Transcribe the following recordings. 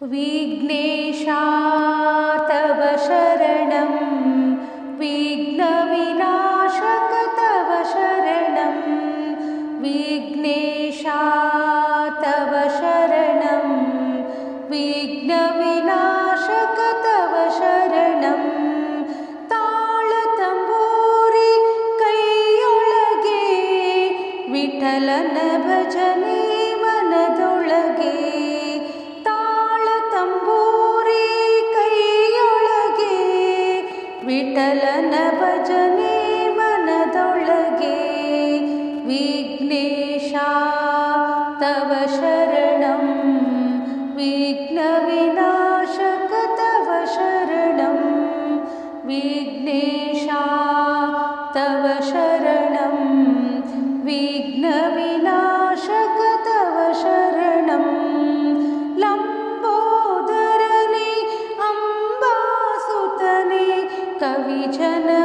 विघ्नेशा तव शरणं विघ्नविनाशक तव शरणं विघ्नेशा तव शरणं विघ्नविनाशक तव शरणं ताळतम्बूरि कैयೊಳಗೆ विठलन भजने मनदोळगे। नाशक तव शरणं विघ्नेशा तव शरणं। विघ्नविनाशक तव शरणं लम्बोदरनि अम्बासुतने कविचन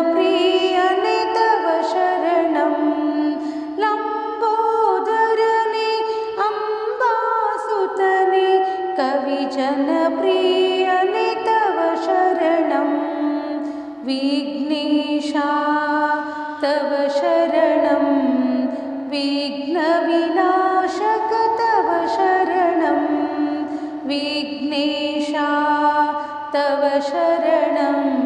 जनप्रियनि तव शरणं विघ्नेशा तव शरणं। विघ्नविनाशक तव शरणं विघ्नेशा तव शरणम्